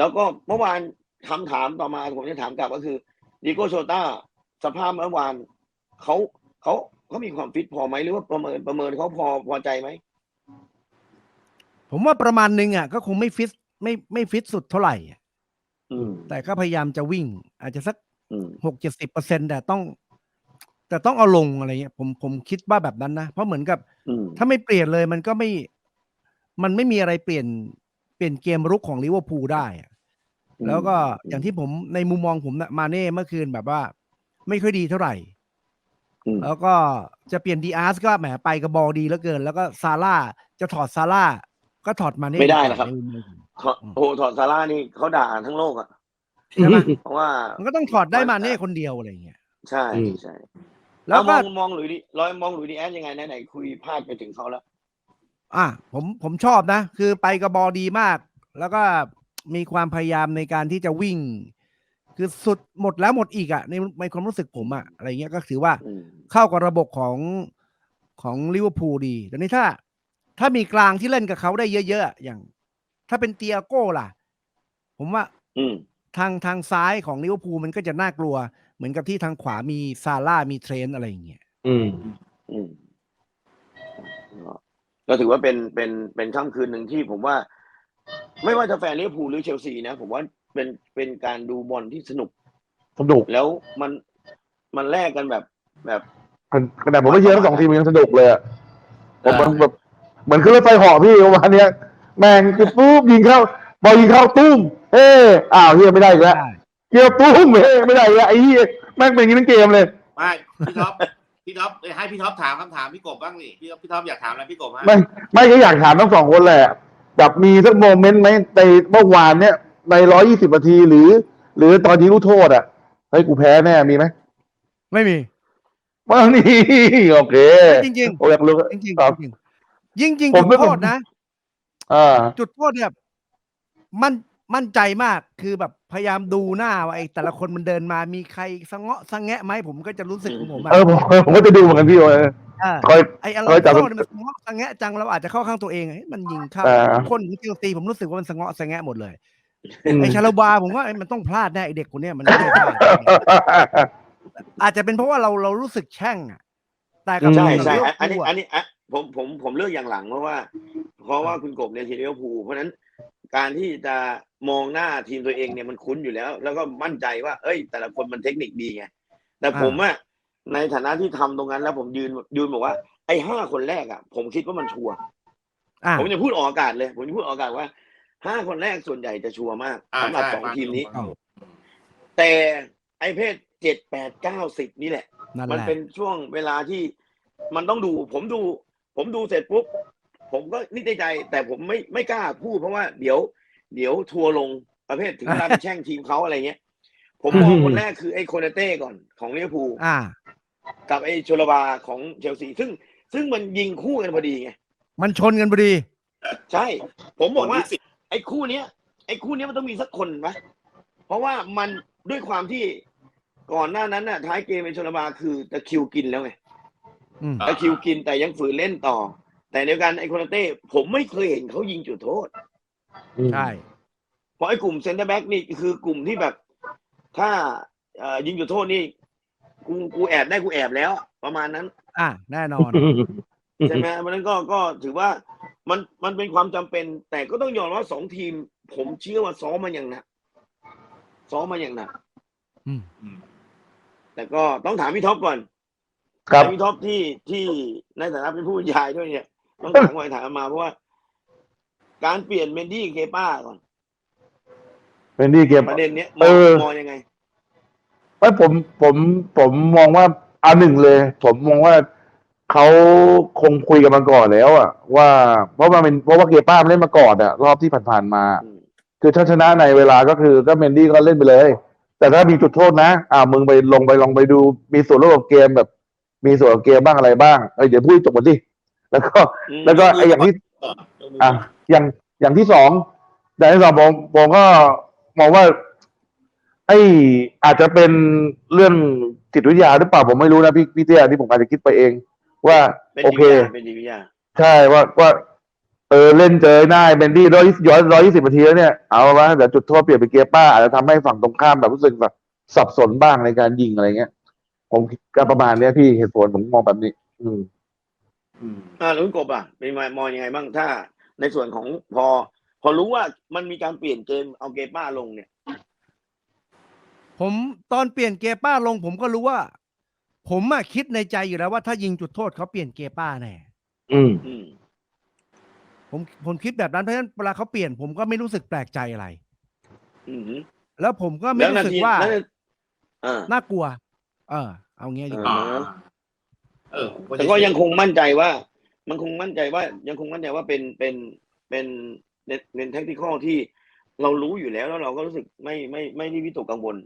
แล้วก็เมื่อวานคำถามต่อมาผมจะถามกลับก็คือดิโก้โชต้าสภาพเมื่อวานเขาเขาเขามีความฟิตพอไหมหรือว่าประเมินประเมินเขาพอพอใจไหมผมว่าประมาณนึงอะก็คงไม่ฟิตไม่ไม่ฟิตสุดเท่าไหร่อะอืมแต่ก็พยายามจะวิ่ง อาจจะสักอืมหกเจ็ดสิบเปอร์เซ็นแต่ต้อง แต่ต้องเอาลงอะไรเงี้ยผมผมคิดว่าแบบนั้นนะ เพราะเหมือนกับอืมถ้าไม่เปลี่ยนเลยมันก็ไม่ มันไม่มีอะไรเปลี่ยนเปลี่ยนเกมรุกของลิเวอร์พูลได้อะ แล้วก็อย่างที่ผมในมุมมองผมนะมาเน่เมื่อคืนแบบว่า ไม่ค่อยดีเท่าไหร่อืมแล้วก็จะเปลี่ยนดีอาร์สก็แหมไปกับบอลดีเหลือเกิน แล้วก็ซาร่าจะถอดซาร่าก็ถอดมาเน่ไม่ได้นะครับในมุมมองผมถอดโอ้โหถอดซาร่านี่เขาด่าทั้งโลกอะใช่ไหมเพราะว่ามันก็ต้องถอดได้มาเน่คนเดียวอะไรเงี้ยใช่อืมใช่แล้แล้ววมก็องมองหลุยดิร้อยมองหลุยดีแอสยังไงไหนไหนคุยพลาดไปถึงเขาแล้ว อะผมผมชอบนะ คือไปกับบอลดีมาก แล้วก็ มีความพยายามในการที่จะวิ่ง คือสุดหมดแล้วหมดอีกอะในในความรู้สึกผมอะอะไรเงี้ยก็ถือว่าอืมเข้ากับระบบของของลิเวอร์พูลดีแต่นี้ถ้า ถ้ามีกลางที่เล่นกับเขาได้เยอะๆอะอย่าง ถ้าเป็นเตียโก้ล่ะ ผมว่าอืมทางทางซ้ายของลิเวอร์พูลมันก็จะน่ากลัว เหมือนกับที่ทางขวามีซาร่ามีเทรนต์อะไรอย่างเงี้ยอืม อืมก็ก็ถือว่าเป็นเป็นเป็นค่ำคืนหนึ่งที่ผมว่า ไม่ว่าจะแฟนลิเวอร์พูลหรือเชลซีนะ ผมว่าเป็นเป็นการดูบอลที่สนุกสนุกแล้วมันมันแลกกันแบบแบบขนาดผมไม่เชียร์ทั้งสองทีมยังสนุกเลยอะผมเออมันแบบเหมือนขึ้นรถไฟเหาะพี่ประมาณเนี้ยแม่งคือปุ๊บยิงเข้าบอลยิงเข้าตุ้มเอ้อ้าวเฮียไม่ได้อีกแล้วเกี่ยวตุ้มเฮ้ไม่ได้อีกแล้วไอ้เฮียแม่งเป็นอย่างนี้ทั้งเกมเลยไม่พี่ท็อปพี่ท็อปเอ้ยให้พี่ท็อปถามคำถามพี่กบบ้างนี่พี่ท็อปพี่ท็อปอยากถามอะไรพี่กบฮะไม่ไม่ก็อยากถามทั้งสองคนแหละ แบบมีสักโมเมนต์ไหมในเมื่อวานเนี้ยในร้อยี่สิบนาทีหรือ หรือตอนยิงลูกโทษอะเฮ้ยกูแพ้แน่มีไหมไม่มีว่านี่โอเคจริงโอ้อยากรู้ๆจริงครับๆจริงๆยิงจริงผจุมดไม่โทษนะอ่าจุดโทษเนี่ยมั่นมั่นใจมากคือแบบพยายามดูหน้าว่าไอ้แต่ละคนมันเดินมามีใครสะเงาะสะแงะไหมผมก็จะรู้สึกของผมอะเออผมผมก็จะดูเหมือนกันพี่เอออ่า คอยไอ้อะไรเออจับโทษเนี่ยมันสะเงาะสะแงะจังเราอาจจะเข้าข้างตัวเองเฮ้ยมันยิงเข้าอ่า คนของเชลซีผมรู้สึกว่ามันสะเงาะสะแงะหมดเลยอืมไอ้ชาลาบาผมว่าไอ้มันต้องพลาดแน่ไอ้เด็กคนเนี้ยมันไม่ได้พลาดอาจจะเป็นเพราะว่าเราเรารู้สึกแช่งอะแต่กับอืมใช่กับใช่ลิเวอร์อันนี้พูลอัอะนนี้อะผมผมผมเลือกอย่างหลังเพราะว่า เพราะว่าคุณกบเนี่ยทีมลิเวอร์พูลเพราะฉะนั้นการที่จะมองหน้าทีมตัวเองเนี่ยมันคุ้นอยู่แล้ว แล้วก็มั่นใจว่า เอ้ย แต่ละคนมันเทคนิคดีไงแต่ผมอะ ในฐานะที่ทำตรงนั้นแล้วผมยืนยืนบอกว่าไอ้ห้าคนแรกอะผมคิดว่ามันชัวร์อะผมจะพูดออกอากาศเลย ผมจะพูดออกอากาศว่าห้าคนแรกส่วนใหญ่จะชัวร์มากอ่าสำหรับใช่สองทีมนี้ฟังอยู่แต่ไอ้เพศเจ็ดแปดเก้าสิบนี่แหละนั่นมันแหละเป็นช่วงเวลาที่มันต้องดู ผมดู ผมดูเสร็จปุ๊บ ผมก็นิดในใจแต่ผมไม่ไม่กล้าพูดเพราะว่าเดี๋ยว เดี๋ยวทัวร์ลงประเภทถึงการแช่งทีมเขาอะไรเงี้ย ผมมองคนแรกคือไอ้โคนาเต้ก่อนของลิเวอร์พูลอ่า กับไอ้โชลบาของเชลซีซึ่ง ซึ่งมันยิงคู่กันพอดีไงมันชนกันพอดี ใช่ ผมบอกว่าคนที่สิบไอ้คู่เนี้ย ไอ้คู่เนี้ยมันต้องมีสักคนปะเพราะว่ามันด้วยความที่ก่อนหน้านั้นน่ะท้ายเกมเป็นโชลบาคือตะคริวกินแล้วไงอืม ตะคริวกินแต่ยังฝืนเล่นต่อ แต่เดียวกันไอ้โคนาเต้ผมไม่เคยเห็นเขายิงจุดโทษ ใช่ เพราะไอ้กลุ่มเซนเตอร์แบ็กนี่คือกลุ่มที่แบบ ถ้าเอ่อยิงจุดโทษนี่ กูกูแอบได้กูแอบแล้วอะประมาณนั้น อะแน่นอน ใช่ไหมเพราะฉะนั้นก็ก็ถือว่ามันมันเป็นความจำเป็น แต่ก็ต้องยอมรับว่าสองทีม ผมเชื่อว่าซ้อมมาอย่างหนักซ้อมมาอย่างหนักอืมอืมแต่ก็ต้องถามพี่ท็อปก่อนครับถามพี่ท็อปที่ที่ในฐานะเป็นผู้บรรยายด้วยเนี่ยต้องถามคอยถามมาเพราะว่า การเปลี่ยนเมนดี้กับเคป้าก่อนเป็นดีเกมประเด็นเนี้ยมเอองอมองยังไง เอ้ยผมผมผมมองว่าอันหนึ่งเลย ผมมองว่าเขาคงคุยกันมาก่อนแล้วอะว่าเพราะมันเป็นเพราะว่าเกียร์ป้ามันเล่นมาก่อนอะรอบที่ผ่านๆมา อืม คือถ้าชนะในเวลาก็คือก็เมนดี้ก็เล่นไปเลย แต่ถ้ามีจุดโทษนะ อ่ามึงไปลงไปลองไปดูมีส่วนร่วมกับเกมแบบ มีส่วนกับเกมบ้างอะไรบ้างเอ้ยเดี๋ยวพูดให้จบก่อนสิแล้วก็อืมแล้วก็ไอ้อย่างที่ก่อนยกมืออะอย่างอย่างที่สองอย่างที่สองผมผมก็มองว่า ไอ้อาจจะเป็นเรื่องจิตวิทยาหรือเปล่าผมไม่รู้นะพี่พี่เตี้ยที่ผมอาจจะคิดไปเอง ว่าเป็นโอจิตเควิทยาเป็นจิตวิทยาใช่ว่าว่าเออเล่นเจอหน้าเบนดี้ร้อยย้อนร้อยยี่สิบนาทีแล้วเนี่ยเอาวะเดี๋ยวจุดโทษเปลี่ยนเป็นเกียร์ป้าอาจจะทำให้ฝั่งตรงข้ามแบบรู้สึกแบบสับสนบ้างในการยิงอะไรเงี้ยผมคิดก็ประมาณเนี้ยพี่เหตุผลผมมองแบบนี้ อืมอืมอ่าแล้วคุณกบอะเป็นมองยังไงบ้างถ้า ในส่วนของพอ พอรู้ว่ามันมีการเปลี่ยนเกมเอาเกป้าลงเนี่ย ผมตอนเปลี่ยนเกป้าลง ผมก็รู้ว่า ผมอะคิดในใจอยู่แล้วว่าถ้ายิงจุดโทษเขาเปลี่ยนเกป้าแน่อืมอืมผมผมคิดแบบนั้นเพราะฉะนั้นเวลาเขาเปลี่ยน ผมก็ไม่รู้สึกแปลกใจอะไร อืมแล้วผมก็ไม่แล้วรู้นาสึกทีว่าแล้วอ่า น่ากลัว เออ เอางี้ดีกอ่ว่า อ่า เออผมแต่ก็ยังคงมั่นใจว่า มันคงมั่นใจว่ายังคงมั่นใจว่าเป็นเป็นเป็นเป็นเป็นแท็กติคอลที่เรารู้อยู่แล้วแล้วเราก็รู้สึกไม่ไม่ไม่ได้วิตกกังวล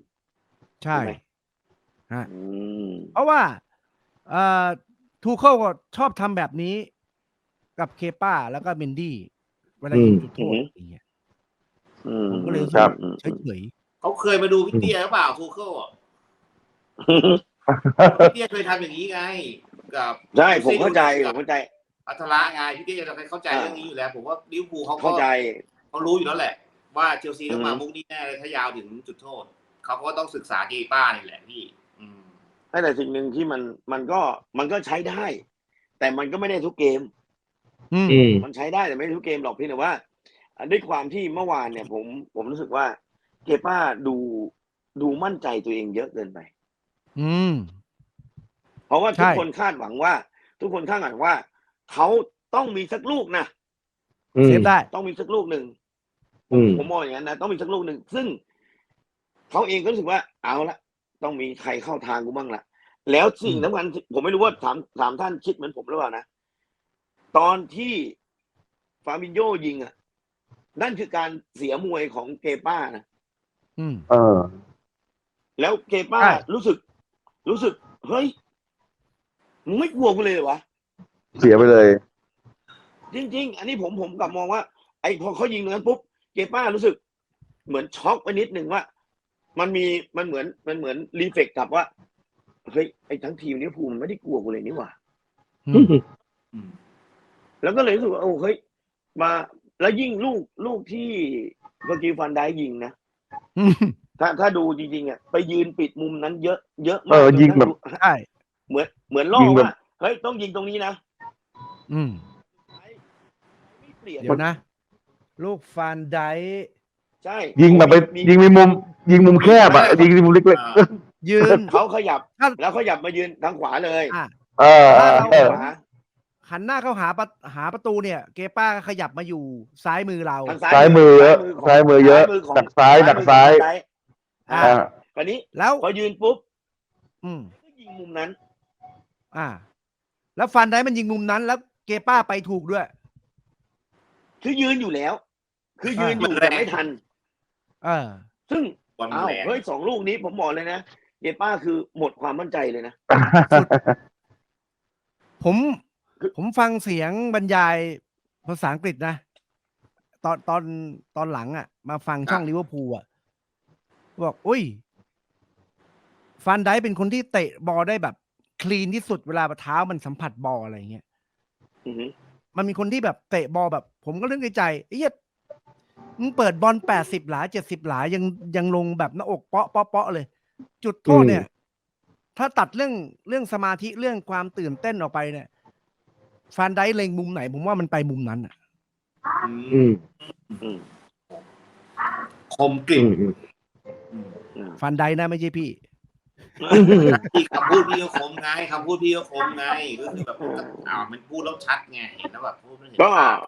ใช่ใช่ไหมฮะอืมเพราะว่าเอ่อทูเคิลก็ชอบทำแบบนี้ กับเคป้าแล้วก็เมนดี้เวลายิงจุดโทษอย่างเงี้ยอืมผมก็เลยรู้สึคกรับเฉยเฉยเขาเคยมาดูพี่เตี้ยหรือเปล่าทูเคิลอะพี่เตี้ยเคยทำอย่างนี้ไง กับ ใช่ผมเข้าใจผมเข้าใจ อัทระไงพี่เตี้ยจะเข้าใจเรื่องนี้อยู่แล้ว ผมว่าลิเวอร์พูลเขาก็เข้าใจ เขารู้อยู่แล้วแหละ ว่าเชลซีต้องมาอืมมุกนี้แน่เลยถ้ายาวถึงจุดโทษ เขาก็ต้องศึกษาเกป้านี่แหละพี่ อืมแต่สิ่งหนึ่งที่มันมันก็มันก็ใช้ได้ แต่มันก็ไม่ได้ทุกเกมๆอืมอืม มันใช้ได้แต่ไม่ได้ทุกเกมหรอกเพียงแต่ว่าอะด้วยความที่เมื่อวานเนี่ย ผมผมรู้สึกว่าเกป้าดูดูมั่นใจตัวเองเยอะเกินไป อืม เพราะว่าใช่ทุกคนคาดหวังว่า ทุกคนคาดหวังว่า เขาต้องมีสักลูกนะอืเซมฟได้ ต้องมีสักลูกหนึ่ง อืม ผมมองอย่างนั้นนะต้องมีสักลูกหนึ่ง ซึ่ง เขาเองก็รู้สึกว่าเอาละต้องมีใครเข้าทางกูบ้างละแล้วสิ่งอืมสำคัญผมไม่รู้ว่าถามถามท่านคิดเหมือนผมหรือเปล่านะตอนที่ฟาบินโยยิงอะ นั่นคือการเสียมวยของเกป้านะอืม เออ แล้วเกป้า ใช่ รู้สึก รู้สึก เฮ้ยมึงไม่กลัวกูเลยเหรอวะ เสียไปเลย จริง ๆ อันนี้ผมผมกลับมองว่า ไอ้พอเขายิงตรงนั้นปุ๊บ เกป้ารู้สึก เหมือนช็อกไปนิดนึงว่า มันมีมันเหมือนมันเหมือนรีเฟกกลับว่าเฮ้ยไอ้ทั้งทีมนี้ภูมิมันไม่ได้กลัวกูเลยนี่หว่าอืมอืมแล้วก็เลยรู้สึกว่าโอ้เฮ้ยมา แล้วยิ่งลูกลูกที่เมื่อกี้ฟันได้ยิงนะอืมถ้าถ้าดูจริงๆอะไปยืนปิดมุมนั้นเยอะเยอะเอมากอยิงแบบใช่เหมือนเหมือนล่อยิงแบบว่าเฮ้ยต้องยิงตรงนี้นะอืมไม่เปลี่ยนเดี๋ยวนะ ลูกฟานไดใช่ ยิงแบบไปมียิงในมุม ยิงมุมแคบอะยิงในมุมเล็กอ่ายืน เขาขยับ ถ้า แล้วขยับมายืนทางขวาเลยอะๆเออเออเออ ขวาหันหน้าเข้าหาประหาประตูเนี่ย เกป้าก็ขยับมาอยู่ซ้ายมือเรา ทางซ้ายมือเยอะของซ้ายมือเยอะของดักซ้ายดักซ้ายซ้ายอ่า อ่าคราวนี้แล้วพอยืนปุ๊บอืม ก็ยิงมุมนั้น อ่า แล้วฟันได้มันยิงมุมนั้น แล้วเกป้าไปถูกด้วย คือยืนอยู่แล้ว คือยืนอยู่อ่าแต่ไม่ทัน เออ ซึ่ง บอลมันอ้าวแรงเฮ้ยสองลูกนี้ผมบอกเลยนะเกป้าคือหมดความมั่นใจเลยนะ ผมคือผมฟังเสียงบรรยายภาษาอังกฤษนะ ตอนตอนตอนหลังอะ มาฟังช่องลิเวอร์พูลอะบอกอุ้ยฟันไดเป็นคนที่เตะบอลได้แบบ คลีนที่สุดเวลาเท้ามันสัมผัสบอลอะไรอย่างเงี้ยอือหือมันมีคนที่แบบเตะบอลแบบ ผมก็เรื่องในใจไอ้เหี้ย มึงเปิดบอลแปดสิบหลาเจ็ดสิบหลายังยังลงแบบหน้าอกเปาะเปาะเปาะเลย จุดโทษเนี่ย ถ้าตัดเรื่องเรื่องสมาธิเรื่องความตื่นเต้นออกไปเนี่ยฟานไดเล็งมุมไหน ผมว่ามันไปมุมนั้นอะอือืมมอืมคมกริอืบมอืมอืมอืมฟันไดนะไม่ใช่พี่พี่คำพูดพี่ก็คมไงคำพูดพี่ก็คมไงก็คือแบบอ้าวมันพูดแล้วชัดไงเห็นแล้วแบบพูดแล้วเห็นก็ภาพ